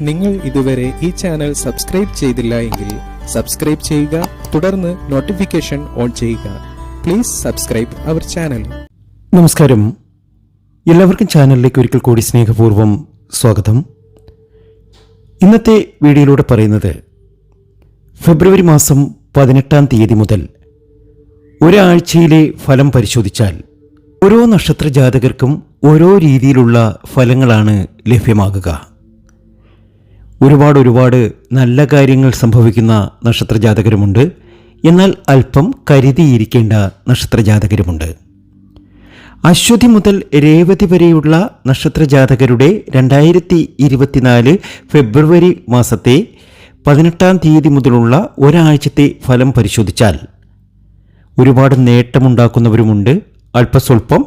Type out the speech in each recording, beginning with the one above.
നിങ്ങൾ ഇതുവരെ ഈ ചാനൽ സബ്സ്ക്രൈബ് ചെയ്തില്ല എങ്കിൽ സബ്സ്ക്രൈബ് ചെയ്യുക തുടർന്ന് നോട്ടിഫിക്കേഷൻ ഓൺ ചെയ്യുക. പ്ലീസ് സബ്സ്ക്രൈബ് അവർ ചാനൽ നമസ്കാരം. എല്ലാവർക്കും ചാനലിലേക്ക് ഒരിക്കൽ കൂടി സ്നേഹപൂർവം സ്വാഗതം. ഇന്നത്തെ വീഡിയോയിലൂടെ പറയുന്നത് ഫെബ്രുവരി മാസം പതിനെട്ടാം തീയതി മുതൽ ഒരാഴ്ചയിലെ ഫലം പരിശോധിച്ചാൽ ഓരോ നക്ഷത്ര ജാതകർക്കും ഓരോ രീതിയിലുള്ള ഫലങ്ങളാണ് ലഭ്യമാകുക. ഒരുപാട് ഒരുപാട് നല്ല കാര്യങ്ങൾ സംഭവിക്കുന്ന നക്ഷത്ര ജാതകരുമുണ്ട് എന്നാൽ അല്പം കരുതിയിരിക്കേണ്ട നക്ഷത്ര ജാതകരുമുണ്ട് അശ്വതി മുതൽ രേവതി വരെയുള്ള നക്ഷത്ര ജാതകരുടെ രണ്ടായിരത്തി ഇരുപത്തിനാല് ഫെബ്രുവരി മാസത്തെ പതിനെട്ടാം തീയതി മുതലുള്ള ഒരാഴ്ചത്തെ ഫലം പരിശോധിച്ചാൽ ഒരുപാട് നേട്ടമുണ്ടാക്കുന്നവരുമുണ്ട്. അല്പസ്വല്പം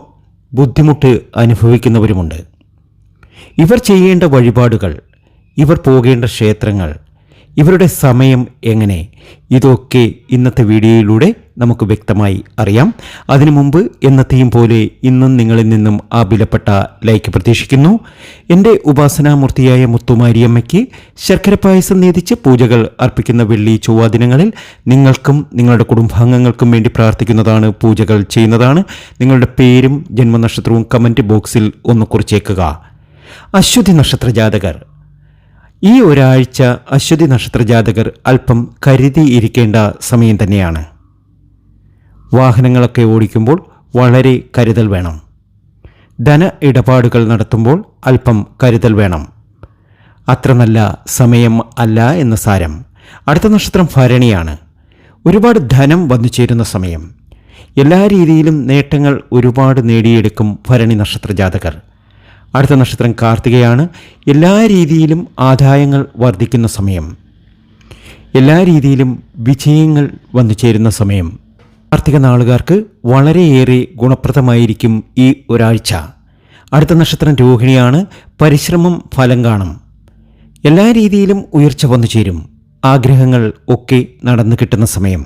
ബുദ്ധിമുട്ട് അനുഭവിക്കുന്നവരുമുണ്ട്. ഇവർ ചെയ്യേണ്ട വഴിപാടുകൾ ഇവർ പോകേണ്ട ക്ഷേത്രങ്ങൾ ഇവരുടെ സമയം എങ്ങനെ? ഇതൊക്കെ ഇന്നത്തെ വീഡിയോയിലൂടെ നമുക്ക് വ്യക്തമായി അറിയാം. അതിനു മുമ്പ് എന്നത്തെയും പോലെ ഇന്നും നിങ്ങളിൽ നിന്നും ആ വിലപ്പെട്ട ലൈക്ക് പ്രതീക്ഷിക്കുന്നു. എന്റെ ഉപാസനാമൂർത്തിയായ മുത്തുമാരിയമ്മയ്ക്ക് ശർക്കര പായസം നീതിച്ച് പൂജകൾ അർപ്പിക്കുന്ന വെള്ളി ചൊവ്വ ദിനങ്ങളിൽ നിങ്ങൾക്കും നിങ്ങളുടെ കുടുംബാംഗങ്ങൾക്കും വേണ്ടി പ്രാർത്ഥിക്കുന്നതാണ് പൂജകൾ ചെയ്യുന്നതാണ്. നിങ്ങളുടെ പേരും ജന്മനക്ഷത്രവും കമന്റ് ബോക്സിൽ ഒന്ന് കുറിച്ചേക്കുക. അശ്വതി നക്ഷത്ര ജാതകർ ഈ ഒരാഴ്ച അശ്വതി നക്ഷത്ര ജാതകർ അല്പം കരുതിയിരിക്കേണ്ട സമയം തന്നെയാണ്. വാഹനങ്ങളൊക്കെ ഓടിക്കുമ്പോൾ വളരെ കരുതൽ വേണം. ധന ഇടപാടുകൾ നടത്തുമ്പോൾ അല്പം കരുതൽ വേണം. അത്ര നല്ല സമയം അല്ല എന്ന സാരം. അടുത്ത നക്ഷത്രം ഭരണിയാണ്. ഒരുപാട് ധനം വന്നു ചേരുന്ന സമയം. എല്ലാ രീതിയിലും നേട്ടങ്ങൾ ഒരുപാട് നേടിയെടുക്കും ഭരണി നക്ഷത്ര ജാതകർ അടുത്ത നക്ഷത്രം കാർത്തികയാണ്. എല്ലാ രീതിയിലും ആദായങ്ങൾ വർദ്ധിക്കുന്ന സമയം. എല്ലാ രീതിയിലും വിജയങ്ങൾ വന്നു ചേരുന്ന സമയം. കാർത്തിക നാളുകാർക്ക് വളരെയേറെ ഗുണപ്രദമായിരിക്കും ഈ ഒരാഴ്ച. അടുത്ത നക്ഷത്രം രോഹിണിയാണ്. പരിശ്രമം ഫലം കാണും. എല്ലാ രീതിയിലും ഉയർച്ച വന്നു ചേരും. ആഗ്രഹങ്ങൾ ഒക്കെ നടന്നു കിട്ടുന്ന സമയം.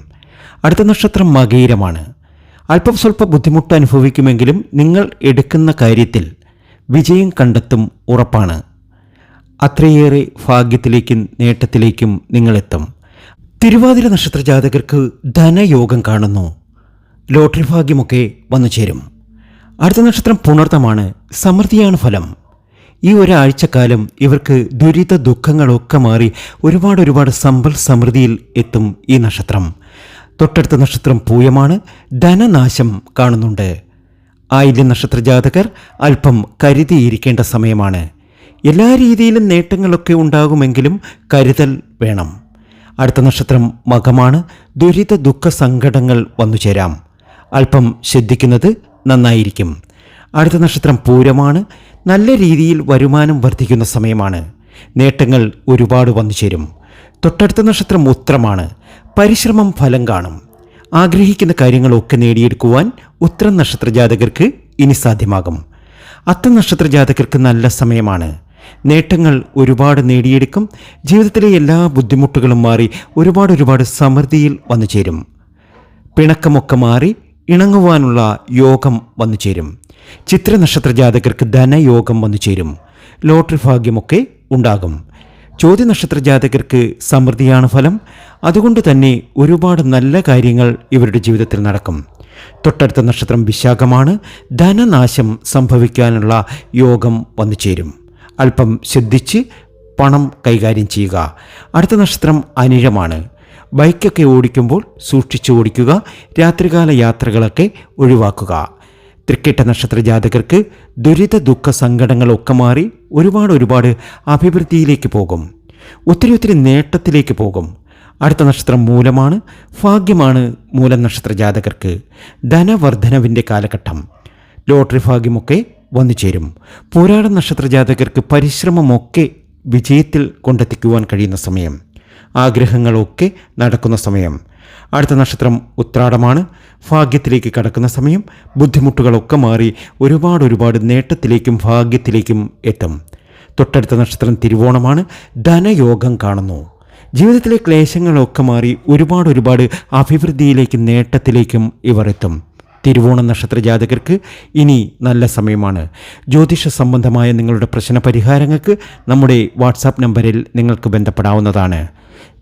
അടുത്ത നക്ഷത്രം മകയിരമാണ് അല്പം സ്വല്പ ബുദ്ധിമുട്ട് അനുഭവിക്കുമെങ്കിലും നിങ്ങൾ എടുക്കുന്ന കാര്യത്തിൽ വിജയം കണ്ടെത്തും ഉറപ്പാണ്. അത്രയേറെ ഭാഗ്യത്തിലേക്കും നേട്ടത്തിലേക്കും നിങ്ങളെത്തും. തിരുവാതിര നക്ഷത്ര ജാതകർക്ക് ധനയോഗം കാണുന്നു. ലോട്ടറി ഭാഗ്യമൊക്കെ വന്നു ചേരും. അടുത്ത നക്ഷത്രം പുണർത്തമാണ്. സമൃദ്ധിയാണ് ഫലം. ഈ ഒരാഴ്ചക്കാലം ഇവർക്ക് ദുരിത ദുഃഖങ്ങളൊക്കെ മാറി ഒരുപാട് ഒരുപാട് സമ്പൽ സമൃദ്ധിയിൽ എത്തും ഈ നക്ഷത്രം. തൊട്ടടുത്ത നക്ഷത്രം പൂയമാണ്. ധനനാശം കാണുന്നുണ്ട്. ആയില്യ നക്ഷത്ര ജാതകർ അല്പം കരുതിയിരിക്കേണ്ട സമയമാണ്. എല്ലാ രീതിയിലും നേട്ടങ്ങളൊക്കെ ഉണ്ടാകുമെങ്കിലും കരുതൽ വേണം. അടുത്ത നക്ഷത്രം മകമാണ്. ദുരിത ദുഃഖ സങ്കടങ്ങൾ വന്നു ചേരാം. അല്പം ശ്രദ്ധിക്കുന്നത് നന്നായിരിക്കും. അടുത്ത നക്ഷത്രം പൂരമാണ്. നല്ല രീതിയിൽ വരുമാനം വർദ്ധിക്കുന്ന സമയമാണ്. നേട്ടങ്ങൾ ഒരുപാട് വന്നു ചേരും. തൊട്ടടുത്ത നക്ഷത്രം ഉത്രമാണ്. പരിശ്രമം ഫലം കാണും. ആഗ്രഹിക്കുന്ന കാര്യങ്ങളൊക്കെ നേടിയെടുക്കുവാൻ ഉത്തരം നക്ഷത്ര ജാതകർക്ക് ഇനി സാധ്യമാകും. അത്തം നക്ഷത്ര ജാതകർക്ക് നല്ല സമയമാണ്. നേട്ടങ്ങൾ ഒരുപാട് നേടിയെടുക്കും. ജീവിതത്തിലെ എല്ലാ ബുദ്ധിമുട്ടുകളും മാറി ഒരുപാട് ഒരുപാട് സമൃദ്ധിയിൽ വന്നു ചേരും. പിണക്കമൊക്കെ മാറി ഇണങ്ങുവാനുള്ള യോഗം വന്നു ചേരും. ചിത്ര നക്ഷത്ര ജാതകർക്ക് ധനയോഗം വന്നു ചേരും. ലോട്ടറി ഭാഗ്യമൊക്കെ ഉണ്ടാകും. ചോദ്യ നക്ഷത്ര ജാതകർക്ക് സമൃദ്ധിയാണ് ഫലം. അതുകൊണ്ട് തന്നെ ഒരുപാട് നല്ല കാര്യങ്ങൾ ഇവരുടെ ജീവിതത്തിൽ നടക്കും. തൊട്ടടുത്ത നക്ഷത്രം വിശാഖമാണ്. ധനനാശം സംഭവിക്കാനുള്ള യോഗം വന്നു ചേരും. അല്പം ശ്രദ്ധിച്ച് പണം കൈകാര്യം ചെയ്യുക. അടുത്ത നക്ഷത്രം അനിഴമാണ്. ബൈക്കൊക്കെ ഓടിക്കുമ്പോൾ സൂക്ഷിച്ചു ഓടിക്കുക. രാത്രികാല യാത്രകളൊക്കെ ഒഴിവാക്കുക. തൃക്കേട്ട നക്ഷത്ര ജാതകർക്ക് ദുരിത ദുഃഖ സങ്കടങ്ങളൊക്കെ മാറി ഒരുപാട് ഒരുപാട് അഭിവൃദ്ധിയിലേക്ക് പോകും. ഒത്തിരി ഒത്തിരി നേട്ടത്തിലേക്ക് പോകും. അടുത്ത നക്ഷത്രം മൂലമാണ് ഭാഗ്യമാണ് മൂലം നക്ഷത്ര ജാതകർക്ക്. ധനവർദ്ധനവിന്റെ കാലഘട്ടം. ലോട്ടറി ഭാഗ്യമൊക്കെ വന്നു ചേരും. പോരാട നക്ഷത്ര ജാതകർക്ക് പരിശ്രമമൊക്കെ വിജയത്തിൽ കൊണ്ടെത്തിക്കുവാൻ കഴിയുന്ന സമയം. ആഗ്രഹങ്ങളൊക്കെ നടക്കുന്ന സമയം. അടുത്ത നക്ഷത്രം ഉത്രാടമാണ്. ഭാഗ്യത്തിലേക്ക് കടക്കുന്ന സമയം. ബുദ്ധിമുട്ടുകളൊക്കെ മാറി ഒരുപാട് ഒരുപാട് നേട്ടത്തിലേക്കും ഭാഗ്യത്തിലേക്കും എത്തും. തൊട്ടടുത്ത നക്ഷത്രം തിരുവോണമാണ്. ധനയോഗം കാണുന്നു. ജീവിതത്തിലെ ക്ലേശങ്ങളൊക്കെ മാറി ഒരുപാട് ഒരുപാട് അഭിവൃദ്ധിയിലേക്കും നേട്ടത്തിലേക്കും ഇവർ എത്തും. തിരുവോണ നക്ഷത്ര ജാതകർക്ക് ഇനി നല്ല സമയമാണ്. ജ്യോതിഷ സംബന്ധമായ നിങ്ങളുടെ പ്രശ്ന പരിഹാരങ്ങൾക്ക് നമ്മുടെ വാട്സാപ്പ് നമ്പറിൽ നിങ്ങൾക്ക് ബന്ധപ്പെടാവുന്നതാണ്.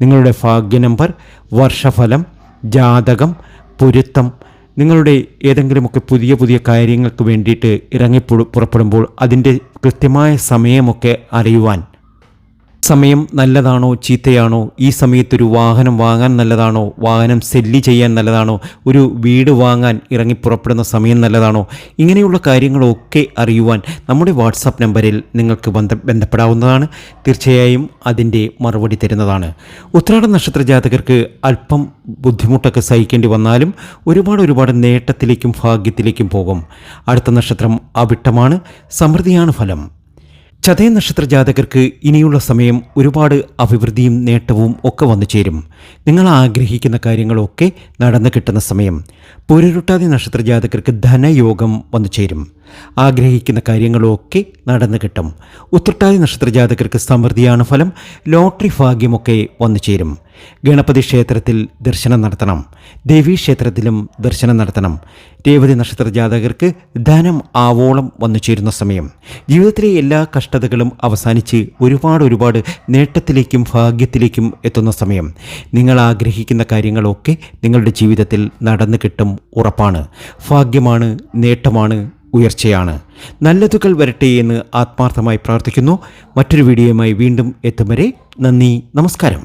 നിങ്ങളുടെ ഭാഗ്യ നമ്പർ വർഷഫലം ജാതകം പൊരുത്തം നിങ്ങളുടെ ഏതെങ്കിലുമൊക്കെ പുതിയ പുതിയ കാര്യങ്ങൾക്ക് വേണ്ടിയിട്ട് ഇറങ്ങി പുറപ്പെടുമ്പോൾ അതിന്റെ കൃത്യമായ സമയമൊക്കെ അറിയുവാൻ സമയം നല്ലതാണോ ചീത്തയാണോ? ഈ സമയത്ത് ഒരു വാഹനം വാങ്ങാൻ നല്ലതാണോ? വാഹനം സെല്ല് ചെയ്യാൻ നല്ലതാണോ? ഒരു വീട് വാങ്ങാൻ ഇറങ്ങി പുറപ്പെടുന്ന സമയം നല്ലതാണോ? ഇങ്ങനെയുള്ള കാര്യങ്ങളൊക്കെ അറിയുവാൻ നമ്മുടെ വാട്സാപ്പ് നമ്പറിൽ നിങ്ങൾക്ക് ബന്ധ ബന്ധപ്പെടാവുന്നതാണ്. തീർച്ചയായും അതിന്റെ മറുപടി തരുന്നതാണ്. ഉത്രാട നക്ഷത്ര ജാതകർക്ക് അല്പം ബുദ്ധിമുട്ടൊക്കെ സഹിക്കേണ്ടി വന്നാലും ഒരുപാട് ഒരുപാട് നേട്ടത്തിലേക്കും ഭാഗ്യത്തിലേക്കും പോകും. അടുത്ത നക്ഷത്രം അവിട്ടമാണ്. സമൃദ്ധിയാണ് ഫലം. ചതയ നക്ഷത്ര ജാതകർക്ക് ഇനിയുള്ള സമയം ഒരുപാട് അഭിവൃദ്ധിയും നേട്ടവും ഒക്കെ വന്നു ചേരും. നിങ്ങൾ ആഗ്രഹിക്കുന്ന കാര്യങ്ങളൊക്കെ നടന്നു കിട്ടുന്ന സമയം. പൊരുരുട്ടാതി നക്ഷത്ര ജാതകർക്ക് ധനയോഗം വന്നു ചേരും. ആഗ്രഹിക്കുന്ന കാര്യങ്ങളൊക്കെ നടന്നു കിട്ടും. ഉത്രട്ടാതി നക്ഷത്ര ജാതകർക്ക് സമൃദ്ധിയാണ് ഫലം. ലോട്ടറി ഭാഗ്യമൊക്കെ വന്നു ചേരും. ഗണപതി ക്ഷേത്രത്തിൽ ദർശനം നടത്തണം. ദേവീ ക്ഷേത്രത്തിലും ദർശനം നടത്തണം. രേവതി നക്ഷത്ര ജാതകർക്ക് ധനം ആവോളം വന്നു ചേരുന്ന സമയം. ജീവിതത്തിലെ എല്ലാ കഷ്ടതകളും അവസാനിച്ച് ഒരുപാട് ഒരുപാട് നേട്ടത്തിലേക്കും ഭാഗ്യത്തിലേക്കും എത്തുന്ന സമയം. നിങ്ങൾ ആഗ്രഹിക്കുന്ന കാര്യങ്ങളൊക്കെ നിങ്ങളുടെ ജീവിതത്തിൽ നടന്നു കിട്ടും ഉറപ്പാണ്. ഭാഗ്യമാണ് നേട്ടമാണ് ഉയർച്ചയാണ്. നല്ലതുകൾ വരട്ടെ എന്ന് ആത്മാർത്ഥമായി പ്രാർത്ഥിക്കുന്നു. മറ്റൊരു വീഡിയോയുമായി വീണ്ടും എത്തും വരെ നന്ദി നമസ്കാരം.